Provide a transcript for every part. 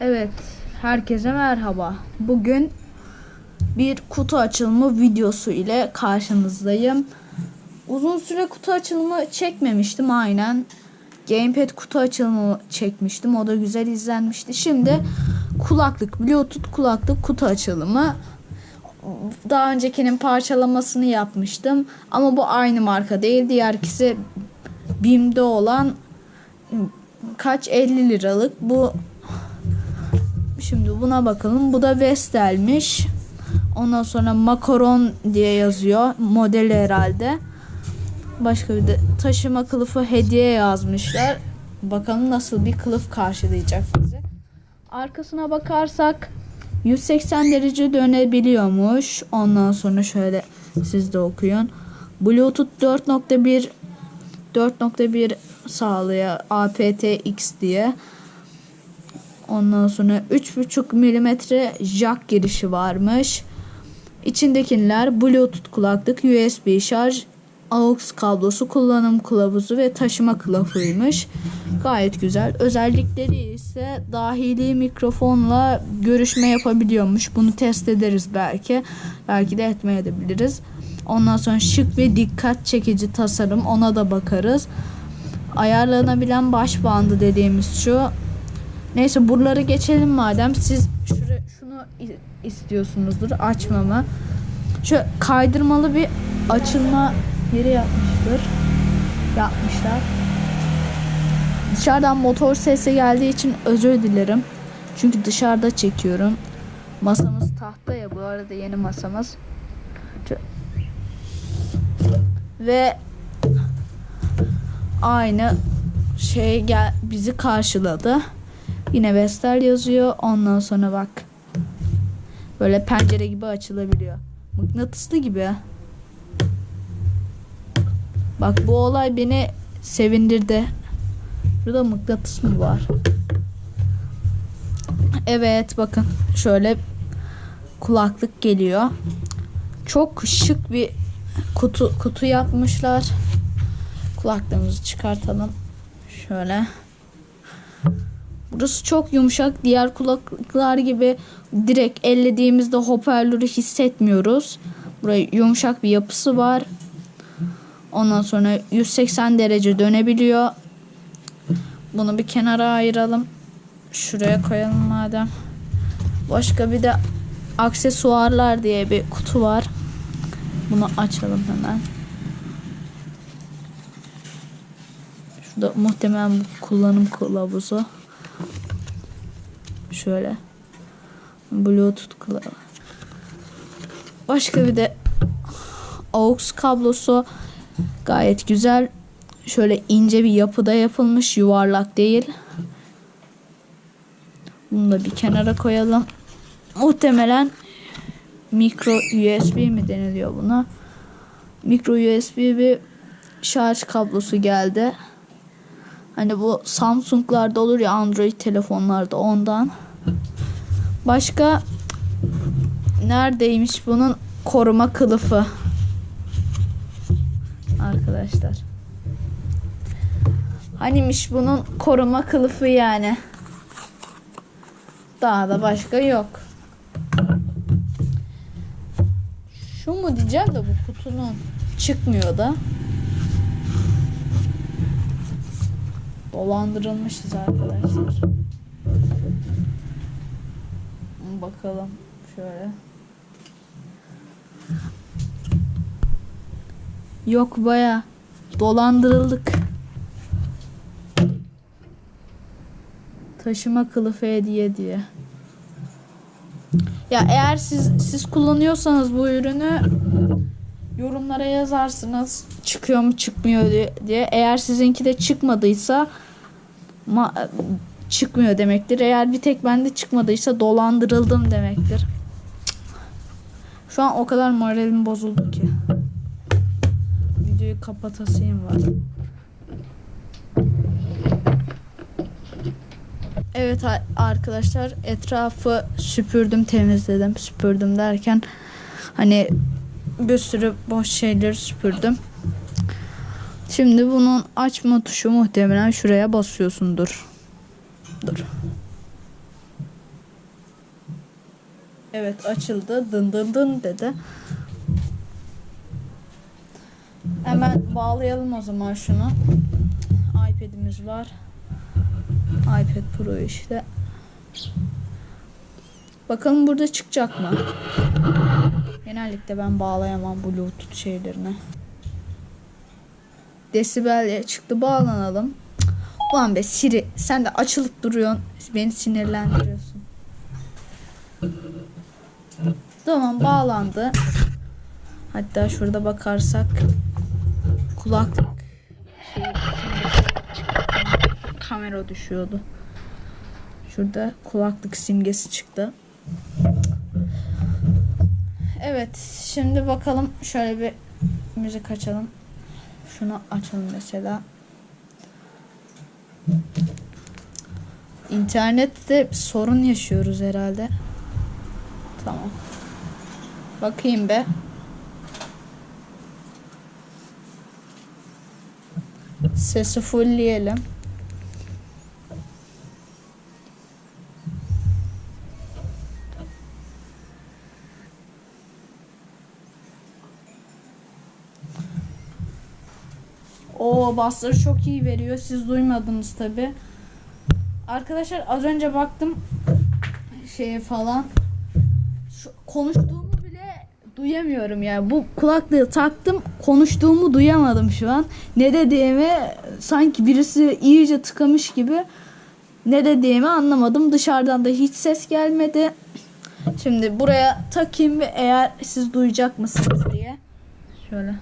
Evet, herkese merhaba. Bugün bir kutu açılımı videosu ile karşınızdayım. Uzun süre kutu açılımı çekmemiştim aynen. Gamepad kutu açılımı çekmiştim. O da güzel izlenmişti. Şimdi kulaklık, Bluetooth kulaklık kutu açılımı. Daha öncekinin parçalamasını yapmıştım. Ama bu aynı marka değil. Diğer ikisi olan kaç 50 liralık. Bu Şimdi buna bakalım. Bu da Vestel'miş. Ondan sonra makaron diye yazıyor. Modeli herhalde. Başka bir de taşıma kılıfı hediye yazmışlar. Bakalım nasıl bir kılıf karşılayacak bizi. Arkasına bakarsak 180 derece dönebiliyormuş. Ondan sonra şöyle siz de okuyun. Bluetooth 4.1 4.1 sağlıyor aptX diye. Ondan sonra 3.5 milimetre jack girişi varmış. İçindekiler Bluetooth kulaklık, USB şarj, AUX kablosu, kullanım kılavuzu ve taşıma kılavuzuymuş. Gayet güzel. Özellikleri ise dahili mikrofonla görüşme yapabiliyormuş. Bunu test ederiz belki. Belki de etmeyebiliriz. Ondan sonra şık ve dikkat çekici tasarım ona da bakarız. Ayarlanabilen baş bandı dediğimiz şu. Neyse buraları geçelim madem. Siz şuraya, şunu istiyorsunuzdur açmamı. Şu kaydırmalı bir açılma yeri yapmıştır. Yapmışlar. Dışarıdan motor sesi geldiği için özür dilerim. Çünkü dışarıda çekiyorum. Masamız tahta ya bu arada yeni masamız. Ve aynı şey gel bizi karşıladı. Yine Vestel yazıyor. Ondan sonra bak. Böyle pencere gibi açılabiliyor. Mıknatıslı gibi. Bak bu olay beni sevindirdi. Burada mıknatıs mı var? Evet bakın şöyle kulaklık geliyor. Çok şık bir kutu kutu yapmışlar. Kulaklığımızı çıkartalım. Şöyle. Burası çok yumuşak. Diğer kulaklıklar gibi direkt ellediğimizde hoparlörü hissetmiyoruz. Buraya yumuşak bir yapısı var. Ondan sonra 180 derece dönebiliyor. Bunu bir kenara ayıralım. Şuraya koyalım madem. Başka bir de aksesuarlar diye bir kutu var. Bunu açalım hemen. Şurada muhtemelen bu kullanım kılavuzu. Şöyle. Bluetooth kılavuzu. Başka bir de AUX kablosu gayet güzel. Şöyle ince bir yapıda yapılmış, yuvarlak değil. Bunu da bir kenara koyalım. Muhtemelen mikro USB mi deniliyor buna? Mikro USB bir şarj kablosu geldi. Hani bu Samsung'larda olur ya Android telefonlarda ondan. Başka neredeymiş bunun koruma kılıfı? Arkadaşlar. Hanimiş bunun koruma kılıfı yani. Daha da başka yok. Şu mu diyeceğim de bu kutunun çıkmıyor da. Dolandırılmışız arkadaşlar. Bakalım şöyle. Yok baya dolandırıldık. Taşıma kılıfı hediye diye. Ya eğer siz siz kullanıyorsanız bu ürünü yorumlara yazarsınız çıkıyor mu çıkmıyor diye-. Eğer sizinki de çıkmadıysa ma- çıkmıyor demektir. Eğer bir tek bende çıkmadıysa dolandırıldım demektir. Şu an o kadar moralim bozuldu ki. Videoyu kapatasıyım var. Evet arkadaşlar etrafı süpürdüm temizledim süpürdüm derken hani bir sürü boş şeyleri süpürdüm. Şimdi bunun açma tuşu muhtemelen şuraya basıyorsundur. Dur. Evet açıldı. Dın dın dın dedi. Hemen bağlayalım o zaman şunu. iPad'imiz var. iPad Pro işte. Bakalım burada çıkacak mı? Genellikle ben bağlayamam Bluetooth şeylerine. Desibel çıktı bağlanalım. Ulan be Siri sen de açılıp duruyorsun. Beni sinirlendiriyorsun. Tamam bağlandı. Hatta şurada bakarsak kulaklık şey, kamera düşüyordu. Şurada kulaklık simgesi çıktı. Evet şimdi bakalım şöyle bir müzik açalım. Şunu açalım mesela. İnternette sorun yaşıyoruz herhalde. Tamam. Bakayım be. Sesi fullleyelim. O basları çok iyi veriyor. Siz duymadınız tabi. Arkadaşlar az önce baktım şeye falan. Şu, konuştuğumu bile duyamıyorum yani. Bu kulaklığı taktım. Konuştuğumu duyamadım şu an. Ne dediğimi sanki birisi iyice tıkamış gibi ne dediğimi anlamadım. Dışarıdan da hiç ses gelmedi. Şimdi buraya takayım ve eğer siz duyacak mısınız diye. Şöyle.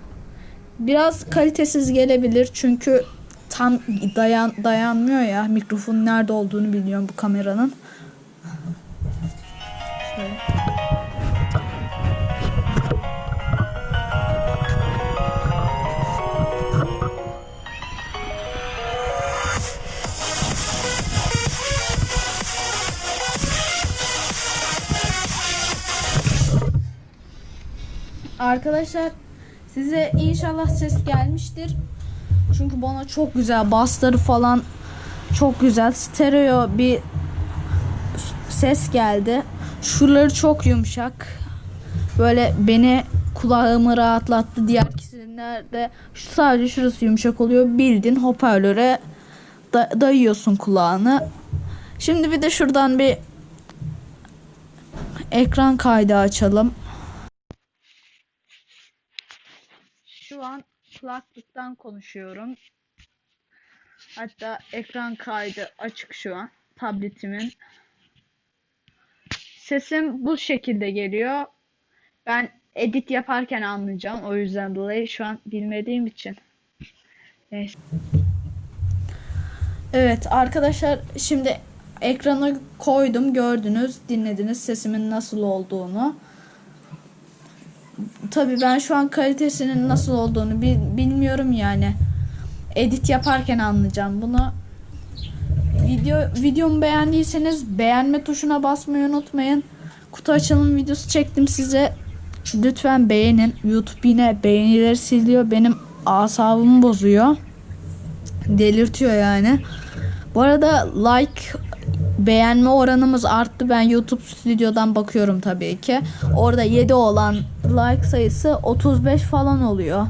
Biraz kalitesiz gelebilir çünkü tam dayan dayanmıyor ya. Mikrofonun nerede olduğunu biliyorum bu kameranın. Arkadaşlar size inşallah ses gelmiştir. Çünkü bana çok güzel basları falan çok güzel stereo bir ses geldi. Şuraları çok yumuşak. Böyle beni kulağımı rahatlattı. Diğer kesimlerde şu sadece şurası yumuşak oluyor. Bildin hoparlöre da- dayıyorsun kulağını. Şimdi bir de şuradan bir ekran kaydı açalım. Şu an kulaklıktan konuşuyorum. Hatta ekran kaydı açık şu an tabletimin. Sesim bu şekilde geliyor. Ben edit yaparken anlayacağım. O yüzden dolayı şu an bilmediğim için. Neyse. Evet arkadaşlar şimdi ekrana koydum gördünüz dinlediniz sesimin nasıl olduğunu. Tabii ben şu an kalitesinin nasıl olduğunu bil- bilmiyorum yani. Edit yaparken anlayacağım bunu. Video videomu beğendiyseniz beğenme tuşuna basmayı unutmayın. Kutu açılım videosu çektim size. Lütfen beğenin. YouTube yine beğenileri siliyor. Benim asabımı bozuyor. Delirtiyor yani. Bu arada like beğenme oranımız arttı. Ben YouTube stüdyodan bakıyorum tabii ki. Orada 7 olan like sayısı 35 falan oluyor.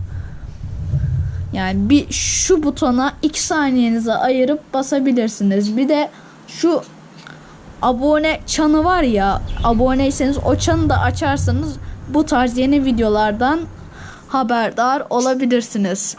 Yani bir şu butona 2 saniyenizi ayırıp basabilirsiniz. Bir de şu abone çanı var ya aboneyseniz o çanı da açarsanız bu tarz yeni videolardan haberdar olabilirsiniz.